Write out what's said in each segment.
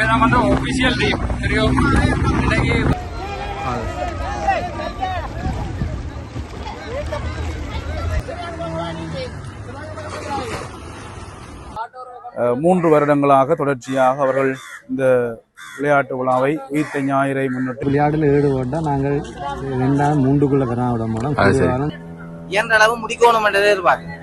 நம்ம வந்து official team தெரியும் இன்னைக்கு மூன்று வருடங்களாக தொடர்ச்சியாக அவர்கள் இந்த விளையாட்டு விழாவை உயிர்த்த ஞாயிறை முன்னிட்டு விளையாட்டில் ஈடுபட்டால் நாங்கள் ரெண்டாவது மூன்றுக்குள்ள வர விட மாட்டோம் அது சரி. பொதுவாக இயன்ற அளவு முடிக்கணும் என்றதே எதிர்பார்க்கு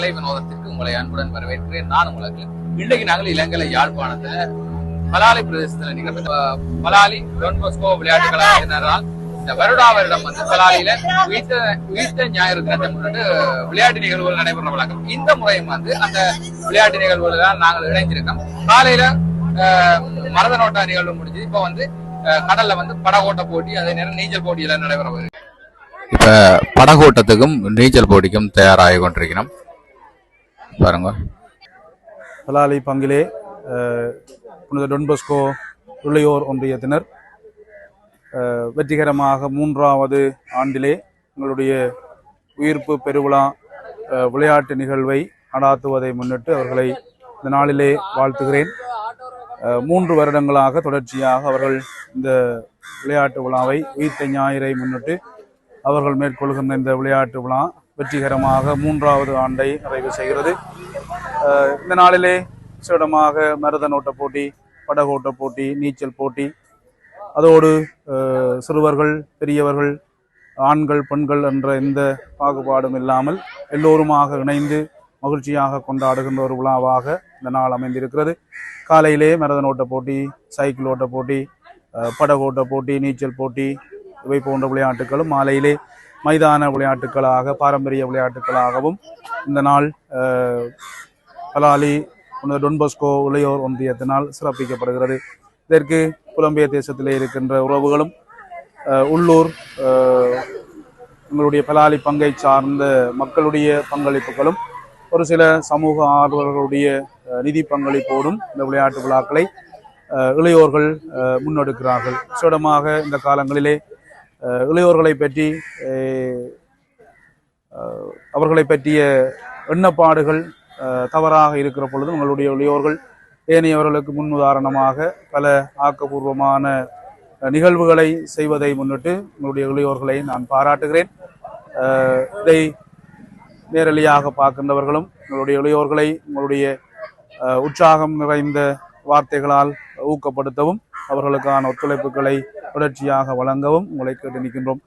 கலை வினோதத்திற்கு உங்களை அன்புடன் வரவேற்கிறேன். நான் உங்களுக்கு இன்றைக்கு நாங்கள் இலங்கை யாழ்ப்பாணத்துல பலாலி பிரதேசத்துல நிகழ்ந்த பலாலி டொன் போஸ்கோ விளையாட்டு கழகத்தினரால் இந்த வருடா வருடம் வந்து பலாலியில உயிர்த்த உயிர்த்த ஞாயிறு தினத்தை முன்னிட்டு விளையாட்டு நிகழ்வுகள் நடைபெற வழக்கம். இந்த முறையும் வந்து அந்த விளையாட்டு நிகழ்வுகள் நாங்கள் இணைந்திருக்கோம் காலையில மரத நோட்டா நிகழ்வு முடிஞ்சு இப்ப வந்து கடல்ல வந்து படகோட்ட போட்டி அதே நேரம் நீச்சல் போட்டி எல்லாம் நடைபெற வருது இப்ப படகோட்டத்துக்கும் நீச்சல் போட்டிக்கும் தயாராகி கொண்டிருக்கிறோம். பாருங்க. பலாலி பங்கிலே புனித டொன்பஸ்கோ உள்ளையோர் ஒன்றியத்தினர் வெற்றிகரமாக மூன்றாவது ஆண்டிலே எங்களுடைய உயிர்ப்பு பெருவிழா விளையாட்டு நிகழ்வை நடாத்துவதை முன்னிட்டு அவர்களை இந்த நாளிலே வாழ்த்துகிறேன். மூன்று வருடங்களாக தொடர்ச்சியாக அவர்கள் இந்த விளையாட்டு விழாவை உயிர்த்த ஞாயிறை முன்னிட்டு அவர்கள் மேற்கொள்கின்ற இந்த விளையாட்டு விழா வெற்றிகரமாக மூன்றாவது ஆண்டை நிறைவு செய்கிறது. இந்த நாளிலே விசேடமாக மருத போட்டி படகோட்ட போட்டி நீச்சல் போட்டி. அதோடு சிறுவர்கள் பெரியவர்கள் ஆண்கள் பெண்கள் என்ற எந்த பாகுபாடும் இல்லாமல் எல்லோருமாக இணைந்து மகிழ்ச்சியாக கொண்டாடுகின்ற ஒரு விழாவாக இந்த நாள் அமைந்திருக்கிறது. காலையிலே மரத போட்டி சைக்கிள் ஓட்ட போட்டி படகோட்ட போட்டி நீச்சல் போட்டி இவை போன்ற விளையாட்டுகளும் மாலையிலே மைதான விளையாட்டுகளாக பாரம்பரிய விளையாட்டுகளாகவும் இந்த நாள் கலாலி பலாலி டொன்பஸ்கோ இளையோர் ஒன்றியத்தினால் சிறப்பிக்கப்படுகிறது. இதற்கு புலம்பெயர் தேசத்திலே இருக்கின்ற உறவுகளும் உள்ளூர் எங்களுடைய பலாலி பங்கை சார்ந்த மக்களுடைய பங்களிப்புகளும் ஒரு சில சமூக ஆர்வலர்களுடைய நிதி பங்களிப்போடும் இந்த விளையாட்டு விழாக்களை இளையோர்கள் முன்னெடுக்கிறார்கள். சுடமாக இந்த காலங்களிலே இளையோர்களை பற்றி அவர்களை பற்றிய எண்ணப்பாடுகள் தவறாக இருக்கிற பொழுது உங்களுடைய இளையோர்கள் ஏனையவர்களுக்கு முன் உதாரணமாக பல ஆக்கப்பூர்வமான நிகழ்வுகளை செய்வதை முன்னிட்டு உங்களுடைய இளையோர்களை நான் பாராட்டுகிறேன். இதை நேரலியாக பார்க்கின்றவர்களும் உங்களுடைய இளையோர்களை உங்களுடைய உற்சாகம் நிறைந்த வார்த்தைகளால் ஊக்கப்படுத்தவும் அவர்களுக்கான ஒத்துழைப்புகளை தொடர்ச்சியாக வழங்கவும் உங்களை கேட்டு நிற்கின்றோம்.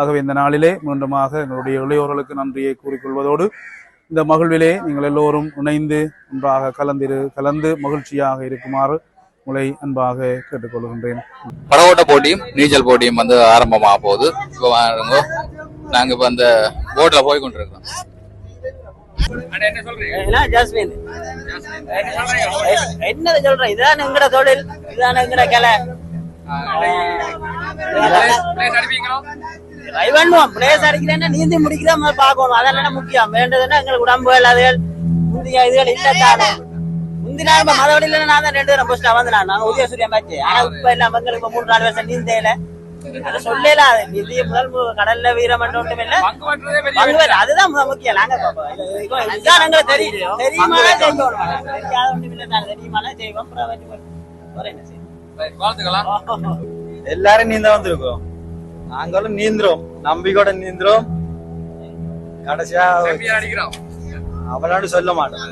ஆகவே இந்த நாளிலே மீண்டுமாக எங்களுடைய இளையோர்களுக்கு நன்றியை கூறிக்கொள்வதோடு இந்த மகிழ்விலே நீங்கள் எல்லோரும் இணைந்து ஒன்றாக கலந்திரு கலந்து மகிழ்ச்சியாக இருக்குமாறு உங்களை அன்பாக கேட்டுக்கொள்கின்றேன். படகோட்ட போட்டியும் நீச்சல் போட்டியும் வந்து ஆரம்பமாக போகுது. இப்போ நாங்கள் இப்போ அந்த போட்டில் போய் கொண்டிருக்கோம் அண்ணா, என்ன சொல்றீங்க என்ன ஜாஸ்மின்? என்ன என்னது சொல்றேன் இதான் எங்கட தொழில் இதுதான் எங்கட கலை. ட்ரை பண்ணுவோம் பிளேஸ் அடிக்கிறேன்னா நீந்தி முடிக்கிறா பார்க்கணும் அதெல்லாம் முக்கியம்? வேண்டதுன்னா எங்களுக்கு உடம்பு இல்லாதகள் முந்திய இதுகள் இல்லத்தானே முந்தினா இப்ப மதவழியில நான் தான் ரெண்டு பேரும் ஃபர்ஸ்ட் வந்து நான். உதய சூரியன் மேட்ச் ஆனா இப்ப எல்லாம் எங்களுக்கு இப்ப மூணு நாலு வருஷம் நீந்தையில சொல்லல அது நிதிய முதல் கடல்ல வீரம் ஒன்றும் இல்ல. அதுதான் முக்கியம். நாங்க எங்களுக்கு தெரியும் தெரியுமானா செய்வோம் தெரியாத ஒன்றும் இல்லை நாங்க எல்லாரும் நீந்த வந்திருக்கோம் நாங்களும் நீந்துறோம். நம்பிக்கையோட நீந்துறோம். கடைசியா அவளாண்டு சொல்ல மாட்டோம்.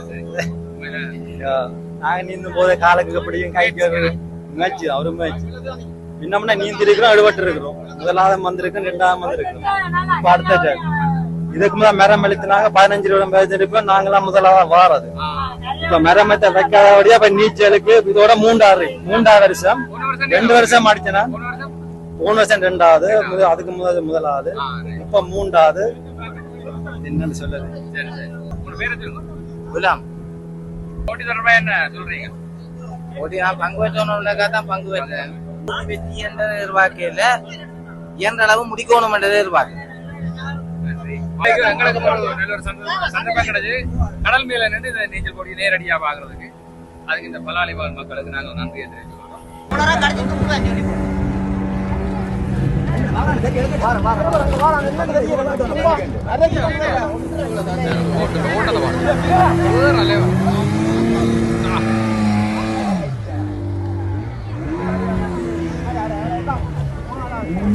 நாங்க நீந்தும் போது காலுக்கு பிடிக்கும் கைக்கு மேய்ச்சி அவரும் மேய்ச்சி இன்னமுன்னா நீந்தி இருக்கிறோம் அழுபட்டு இருக்கிறோம் முதலாவது வந்திருக்கோம் ரெண்டாவது வந்திருக்கோம் இப்ப அடுத்த. இதுக்கு முதல் மரம் அழுத்தினாங்க பதினஞ்சு ரூபா பேசிருப்போம் நாங்களாம் முதலாவது வாரது. இப்ப மரம் மெத்த வைக்காதபடியா இப்ப நீச்சலுக்கு இதோட மூன்றாவது மூன்றாவது வருஷம். ரெண்டு வருஷம் அடிச்சனா? வருஷம் மூணு வருஷம் ரெண்டாவது அதுக்கு முதல் முதலாவது. இப்ப மூன்றாவது. என்னன்னு சொல்லுது சரி சரி உங்க பேரை சொல்லுங்க குலாம். போட்டி தொடர்பா என்ன சொல்றீங்க? ஓடி நான் பங்கு பெற்றவனுக்காக தான் பங்கு வெற்றி என்ற எதிர்பார்க்கையில இயன்ற அளவு முடிக்கணும் என்றதை நன்றி. எங்களுக்கு நல்ல ஒரு சந்தர்ப்பம் சந்தர்ப்பம் கிடைச்சு கடல் மேல நின்று இந்த நீச்சல் போட்டி நேரடியா பாக்குறதுக்கு அதுக்கு இந்த பலாலி வாழ் மக்களுக்கு நாங்கள் நன்றியை தெரிவிச்சுக்கிறோம் ஓட்டத்தை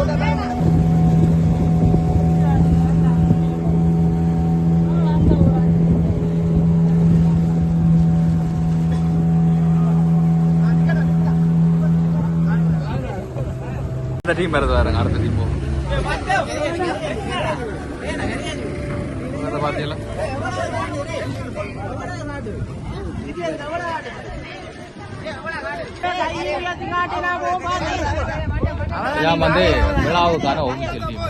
நல்ல அடுத்த டீம் வருது பாருங்க அடுத்த டீம் போகும் பாத்தீங்களா இதான் வந்து விழாவுக்கான ஒஃபிஷியல் டீம்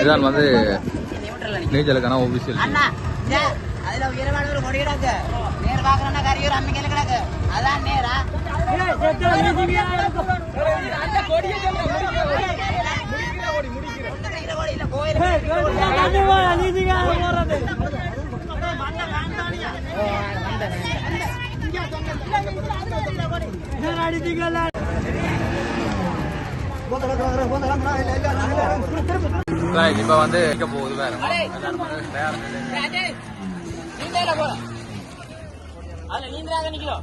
இதான் வந்து நீச்சலுக்கான ஒஃபிஷியல் டீம் அண்ணா கரையூர் அம்மிக்கல கிடக்கு அதான் நேரா இப்ப வந்து போகுது வேற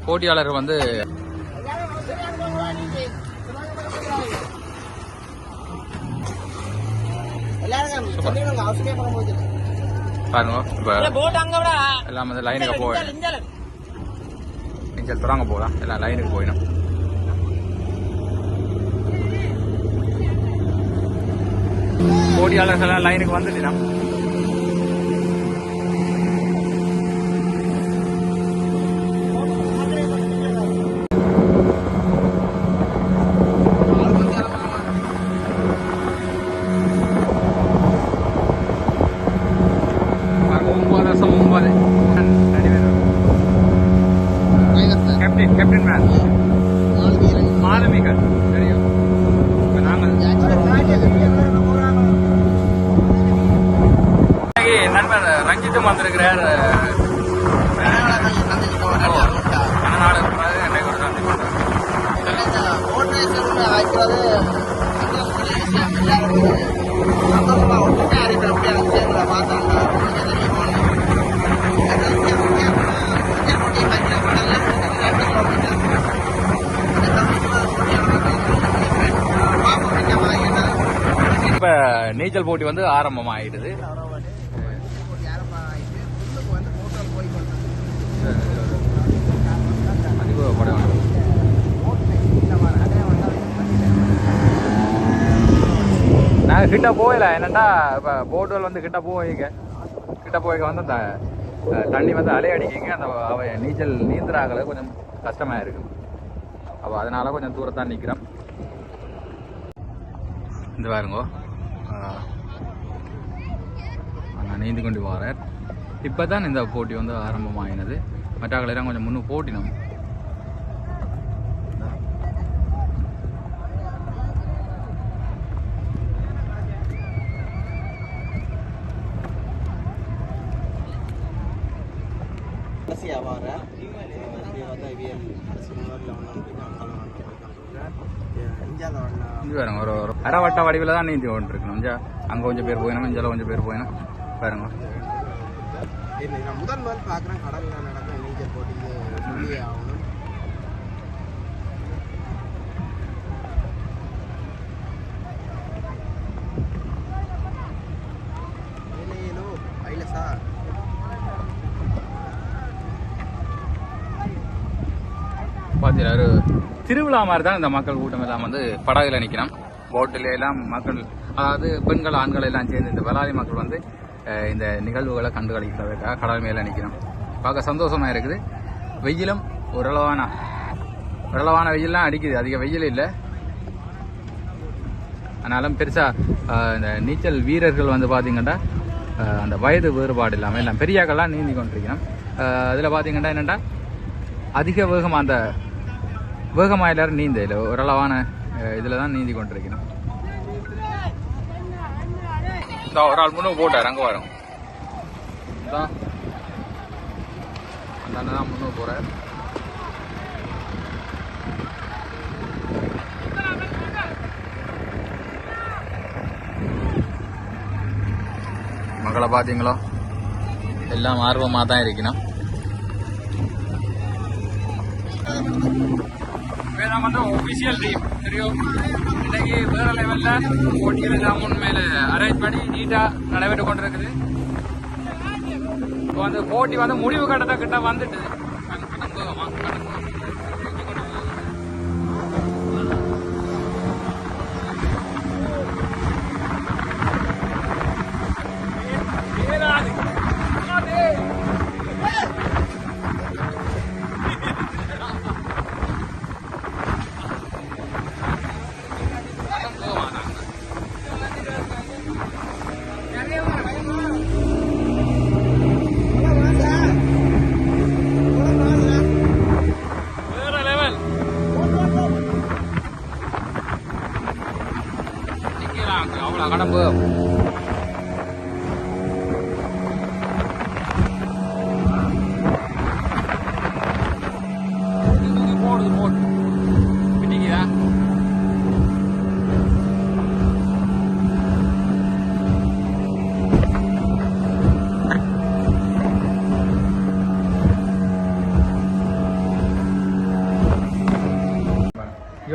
போட்டியாளர் வந்து எல்லாம் வந்து லைனுக்கு போய் நீச்சல் தொடங்க போகலாம் எல்லாம் லைனுக்கு போயிடும். போட்டியாளர்கள் எல்லாம் லைனுக்கு வந்துட்டோம் ஒன்பது வருஷம் ஒன்பது கேப்டன் கேப்டன் மேன் மாலுமிகள் தெரியும் இப்ப நாங்கள் இன்னைக்கு நண்பர் ரஞ்சித்தும் வந்திருக்கிறார் கனநாடு இன்னைக்கு ஒரு சந்தி பண்றாரு. இப்ப நீச்சல் போட்டி வந்து ஆரம்பமாயிடுது. அதிகப்பட நாங்க கிட்ட போகல. என்னென்னா இப்ப போட்டுகள் வந்து கிட்ட போய்க்க கிட்ட போய்க்க வந்து அந்த தண்ணி வந்து அலை அடிக்கிங்க. அந்த அவ நீச்சல் நீந்துறாங்கள கொஞ்சம் கஷ்டமா இருக்கு. அப்போ அதனால கொஞ்சம் தூரத்தான் நிக்கிறோம். இந்த பாருங்கோ. நீந்தி கொண்டு போகிறார் இப்போ தான் இந்த போட்டி வந்து ஆரம்பமாகினது மற்றவங்களெல்லாம் கொஞ்சம் முன்னு போட்டினோம். இது பாருங்க ஒரு அரைவட்ட வடிவில் தான் நீந்தி கொண்டு இருக்கணும் இங்க அங்கே கொஞ்சம் பேர் போயினோம் இங்கே கொஞ்சம் பேர் போயினோம். பாருங்க. முதல் நாள் பார்க்குறேன் கடலில் நடக்கிற நீச்சல் ஆகணும். பார்த்தீங்கன்னா திருவிழா மாதிரி தான் இந்த மக்கள் கூட்டம் எல்லாம் வந்து படகுல நிற்கிறோம் போட்டில் எல்லாம் மக்கள் அதாவது பெண்கள் ஆண்கள் எல்லாம் சேர்ந்து இந்த வலாதி மக்கள் வந்து இந்த நிகழ்வுகளை கண்டு கழிக்கிறதுக்காக கடல் மேலே நிற்கிறோம். பார்க்க சந்தோஷமா இருக்குது. வெயிலும் ஓரளவான ஓரளவான வெயில்லாம் அடிக்குது. அதிக வெயில் இல்லை. ஆனாலும் பெருசா இந்த நீச்சல் வீரர்கள் வந்து பார்த்திங்கன்னா அந்த வயது வேறுபாடு இல்லாமல் எல்லாம் பெரியாக்கெல்லாம் நீந்தி கொண்டிருக்கணும் அதில் பார்த்திங்கன்னா என்னென்னா அதிக வேகமாக அந்த வேகமாக எல்லோரும் நீந்த இல்லை ஓரளவான இதில் தான் நீந்தி கொண்டிருக்கணும் இந்த ஒரு ஆள் முன்னுக்கு போட்டார் அங்கே வரும் அந்த அண்ணன் தான் முன்னுக்கு போகிறார் மக்களை பார்த்தீங்களோ எல்லாம் ஆர்வமாக தான் இருக்கணும் வேதாம் வந்து ஒபிஷியல் டீம் தெரியும். இன்னைக்கு வேற லெவல்ல போட்டிகள் எல்லாம் உண்மையில அரேஞ்ச் பண்ணி நீட்டா நடைபெற்று கொண்டிருக்குது. இப்போ வந்து போட்டி வந்து முடிவு கட்டத்தை கிட்ட வந்துட்டு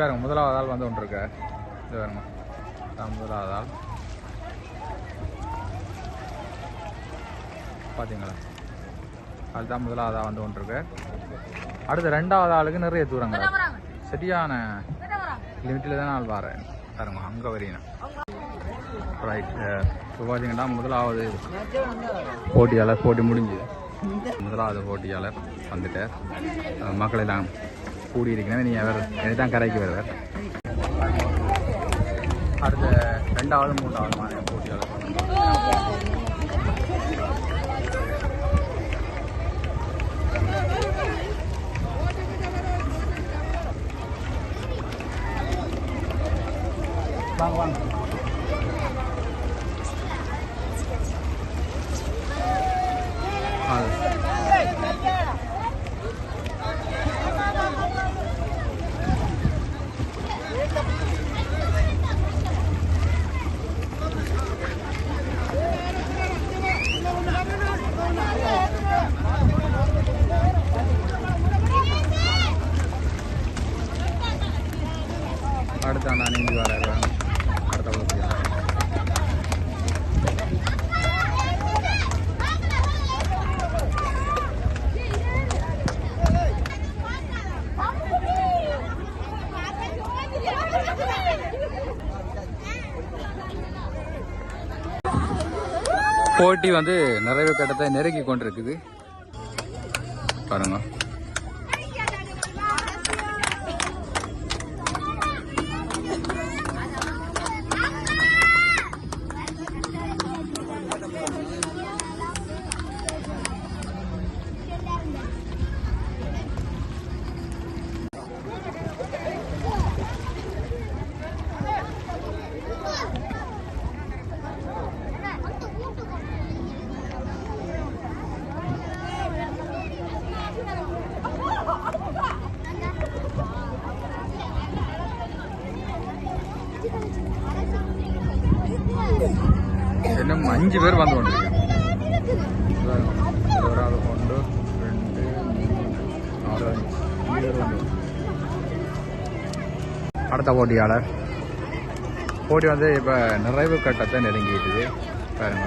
இது பாருங்க முதலாவது ஆள் வந்து ஒன்று இருக்கு. இது பாருங்க. அதான் முதலாவது ஆள். பார்த்தீங்களா அதுதான் முதலாவது ஆள் வந்து ஒன்று இருக்கு. அடுத்து ரெண்டாவது ஆளுக்கு நிறைய தூரங்கள் சரியான லிமிட்டில் தான் ஆள் வரேன். பாருங்க அங்கே வரீங்க ரைட் இப்போ பார்த்தீங்கன்னா முதலாவது போட்டியாளர் போட்டி முடிஞ்சுது. முதலாவது போட்டியாளர் வந்துட்டு மக்கள் எல்லாம் கூடி இருக்கிறேன் நீ அவர் தான் கரைக்கு வருவார். அடுத்த ரெண்டாவது மூன்றாவது மாநில போட்டியாளர். வாங்க வாங்க அது அடுத்த போட்டி வந்து நிறைவு கட்டத்தை நெருங்கி கொண்டிருக்குது. பாருங்க. அஞ்சு பேர் வந்து கொண்டிருக்கேன் ஒரு ஆள் கொண்டு ரெண்டு மூணு அடுத்த போட்டியாளர் போட்டி வந்து இப்போ நிறைவு கட்டத்தை நெருங்கிட்டுது பாருங்க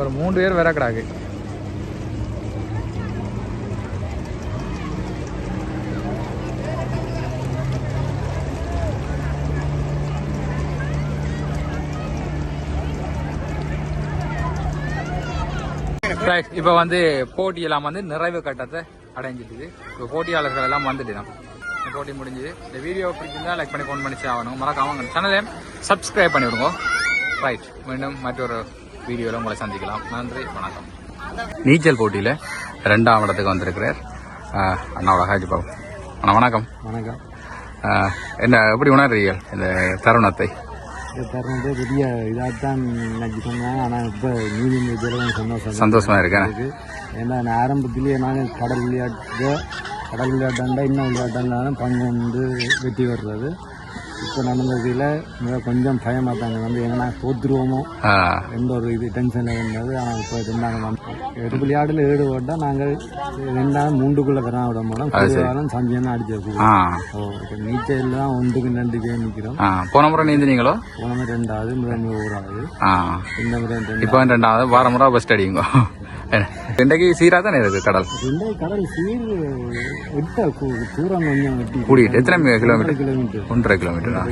ஒரு மூன்று பேர் வேற இப்போ வந்து போட்டியெல்லாம் வந்து நிறைவு கட்டத்தை அடைஞ்சிட்டுது. இப்போ போட்டியாளர்கள் எல்லாம் வந்துட்டு இந்த போட்டி முடிஞ்சுது. இந்த வீடியோ பிடிச்சிருந்தா லைக் பண்ணி ஃபோன் பண்ணி ஆகணும். மறக்காம சேனலை சப்ஸ்கிரைப் பண்ணி விடுங்க ரைட் மீண்டும் மற்றொரு வீடியோவில் உங்களை சந்திக்கலாம். நன்றி. வணக்கம். நீச்சல் போட்டியில் ரெண்டாம் இடத்துக்கு வந்திருக்கிறார். அண்ணாவோட ஹாஜி பாபு. அண்ணா வணக்கம். வணக்கம். என்ன எப்படி உணர்றீர்கள் இந்த தருணத்தை? தருணத்தை பெரிய இதாகத்தான் நினைச்சு சொன்னாங்க ஆனால் இப்போ நீதி ஜலம் சந்தோஷம் சந்தோஷமா இருக்கேன் இருக்கு ஏன்னா நான் ஆரம்பத்திலேயே நாங்கள் கடல் விளையாட்டு கடல் விளையாட்டாண்டா இன்னும் விளையாட்டாண்டாலும் பங்கு வந்து வெற்றி வர்றது இப்போ நடந்ததில் மிக கொஞ்சம் பயமாக தாங்க வந்து ஏன்னா தோத்துருவோமோ? எந்த ஒரு இது டென்ஷனில் இருந்தது. ஆனால் இப்போ வந்து எட்டு விளையாட்டில் ஈடுபட்டால் நாங்கள் ரெண்டாவது மூண்டுக்குள்ளே தரா விட மாட்டோம். குருவாரம் சந்தியம் தான் அடிச்சு ஆ. ஓ இப்போ நீச்சல் தான் ஒன்றுக்கு ரெண்டு கேம் நிற்கிறோம் போன முறை நீந்தினீங்களோ? போன முறை ரெண்டாவது முதல் ஆ. இந்த முறை இப்போ ரெண்டாவது வாரம் முறை ஃபஸ்ட் அடிங்க இன்றைக்கு சீராக தானே இருக்கு கடல்? ரெண்டாவது கடல் சீர் விட்ட தூரம் கொஞ்சம் வெட்டி. கூடிட்டு எத்தனை கிலோமீட்டர்? கிலோமீட்டர். ஒன்றரை கிலோமீட்டரா?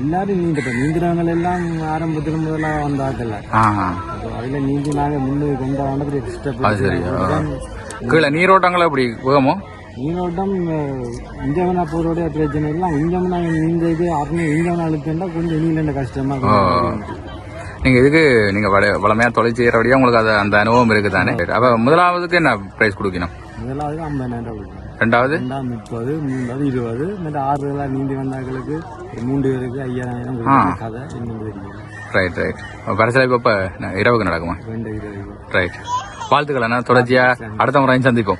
எல்லாரும் நீந்திட்டோம் நீந்துறவங்க எல்லாம் ஆரம்பத்தில் முதல்ல வந்தாக்கல அதில் நீந்தி நாங்கள் முன்னே கொண்ட கீழே நீரோட்டங்கள் எப்படி வேகமோ? நீரோட்டம் இஞ்சவனா போறோட பிரச்சனை எல்லாம் இஞ்சவனா இந்த இது அருணை இஞ்சவனா அழுத்தா கொஞ்சம் நீண்ட கஷ்டமா இருக்கும். நீங்க இதுக்கு நீங்க வள- வளமையா தொலை செய்யறபடியா உங்களுக்கு அது அந்த அனுபவம் இருக்கு தானே அப்ப முதலாவதுக்கு என்ன பிரைஸ் கொடுக்கணும்? முதலாவது ஐம்பதாயிரம் கொடுக்கும் ரெண்டாவது? முப்பது மூன்றாவது இருபது மற்ற ஆறு பேர்லாம் நீந்தி வந்தாக்களுக்கு மூன்று பேருக்கு ஐயாயிரம் கதை ரைட் ரைட் பரிசலை இப்ப இரவுக்கு நடக்குமா? ரைட் வாழ்த்துக்கள் என்ன தொடர்ச்சியா அடுத்த முறையும் சந்திப்போம்.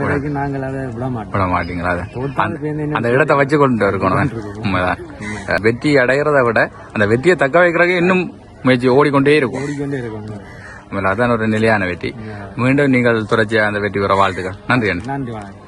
வரைக்கும் நாங்கள் அதை விட மாட்டோம் விட மாட்டீங்களா அந்த இடத்தை வச்சு கொண்டு இருக்கணும் உண்மைதான். வெற்றி அடைகிறத விட அந்த வெற்றியை தக்க வைக்கிறதுக்கு இன்னும் முயற்சி ஓடிக்கொண்டே இருக்கும். ஓடிக்கொண்டே அதான் ஒரு நிலையான வெற்றி. மீண்டும் நீங்கள் தொடர்ச்சியா அந்த வெற்றி பெற வாழ்த்துக்கள். நன்றி நன்றி வணக்கம்.